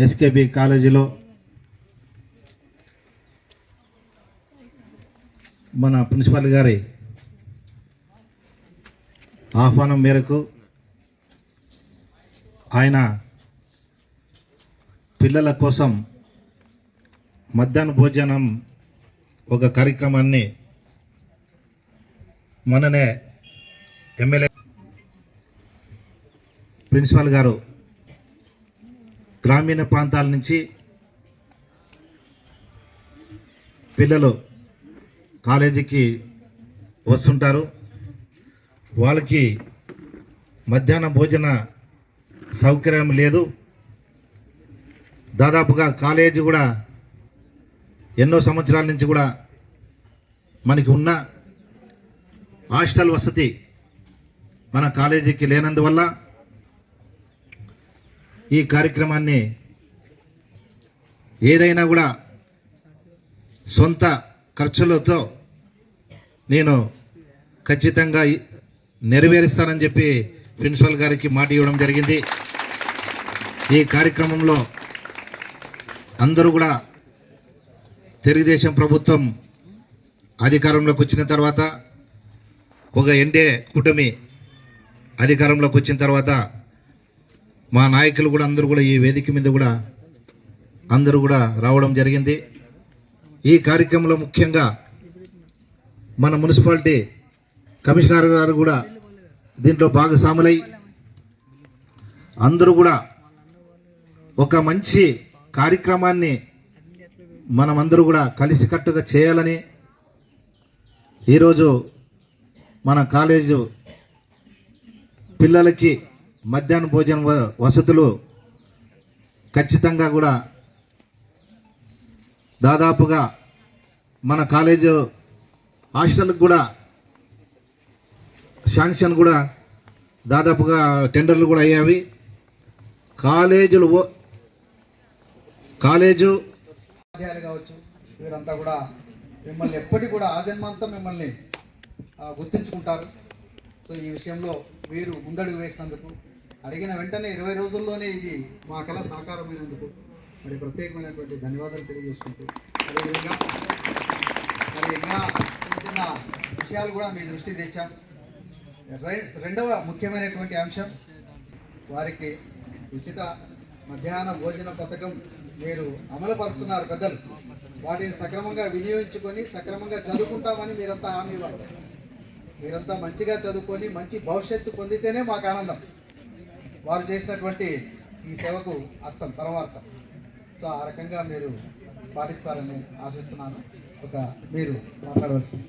SKB కాలేజీలో మన principal గారి ఆహ్వానం మేరకు ఆయన పిల్లల కోసం మధ్యాహ్న భోజనం ఒక కార్యక్రమాన్ని మొన్ననే ఎమ్మెల్యే ప్రిన్సిపాల్ గారు గ్రామీణ ప్రాంతాల నుంచి పిల్లలు కాలేజీకి వస్తుంటారు. వాళ్ళకి మధ్యాహ్న భోజన సౌకర్యం లేదు. దాదాపుగా కాలేజీ కూడా ఎన్నో సంవత్సరాల నుంచి కూడా మనకి ఉన్న హాస్టల్ వసతి మన కాలేజీకి లేనందువల్ల ఈ కార్యక్రమాన్ని ఏదైనా కూడా సొంత ఖర్చులతో నేను ఖచ్చితంగా నెరవేరుస్తానని చెప్పి ప్రిన్సిపల్ గారికి మాట ఇవ్వడం జరిగింది. ఈ కార్యక్రమంలో అందరూ కూడా తెలుగుదేశం ప్రభుత్వం అధికారంలోకి వచ్చిన తర్వాత ఒక ఎండే కూటమి అధికారంలోకి వచ్చిన తర్వాత మా నాయకులు కూడా అందరూ కూడా ఈ వేదిక మీద కూడా అందరూ కూడా రావడం జరిగింది. ఈ కార్యక్రమంలో ముఖ్యంగా మన మున్సిపాలిటీ కమిషనర్ గారు కూడా దీంట్లో భాగస్వాములై అందరూ కూడా ఒక మంచి కార్యక్రమాన్ని మనమందరూ కూడా కలిసికట్టుగా చేయాలని ఈరోజు మన కాలేజు పిల్లలకి మధ్యాహ్న భోజన వ- వసతులు ఖచ్చితంగా కూడా దాదాపుగా మన కాలేజు హాస్టల్కి కూడా శాంక్షన్ కూడా దాదాపుగా టెండర్లు కూడా అయ్యావి. కాలేజీలు ఓ- కాలేజు ఉపాధ్యాయులు కావచ్చు వీరంతా కూడా మిమ్మల్ని ఎప్పటికీ కూడా ఆజన్మంతా మిమ్మల్ని గుర్తించుకుంటారు. సో ఈ విషయంలో మీరు ముందడుగు వేసినందుకు అడిగిన వెంటనే ఇరవై రోజుల్లోనే ఇది మా కళ సాకారమైనందుకు మరి ప్రత్యేకమైనటువంటి ధన్యవాదాలు తెలియజేసుకుంటూ అదేవిధంగా మరి ఇంకా చిన్న చిన్న విషయాలు కూడా మీ దృష్టికి తెచ్చాం. రెండవ ముఖ్యమైనటువంటి అంశం వారికి ఉచిత మధ్యాహ్న భోజన పథకం మీరు అమలుపరుస్తున్నారు పెద్దలు. వాటిని సక్రమంగా వినియోగించుకొని సక్రమంగా చదువుకుంటామని మీరంతా హామీ ఇవ్వాలి. మీరంతా మంచిగా చదువుకొని మంచి భవిష్యత్తు పొందితేనే మాకు ఆనందం. వారు చేసినటువంటి ఈ సేవకు అర్థం పరమార్థం. సో ఆ రకంగా మీరు పాటిస్తారని ఆశిస్తున్నాను. ఒక మీరు మాట్లాడవలసింది.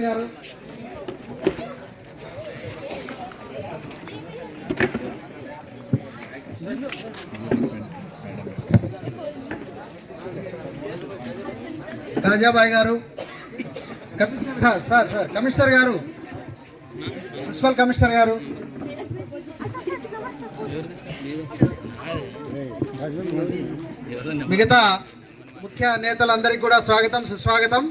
గారు. గారు. సార్ సార్ కమిషనర్ గారు. మున్సిపల్ కమిషనర్ గారు. మిగతా ముఖ్య నేతలందరికీ కూడా స్వాగతం సుస్వాగతం.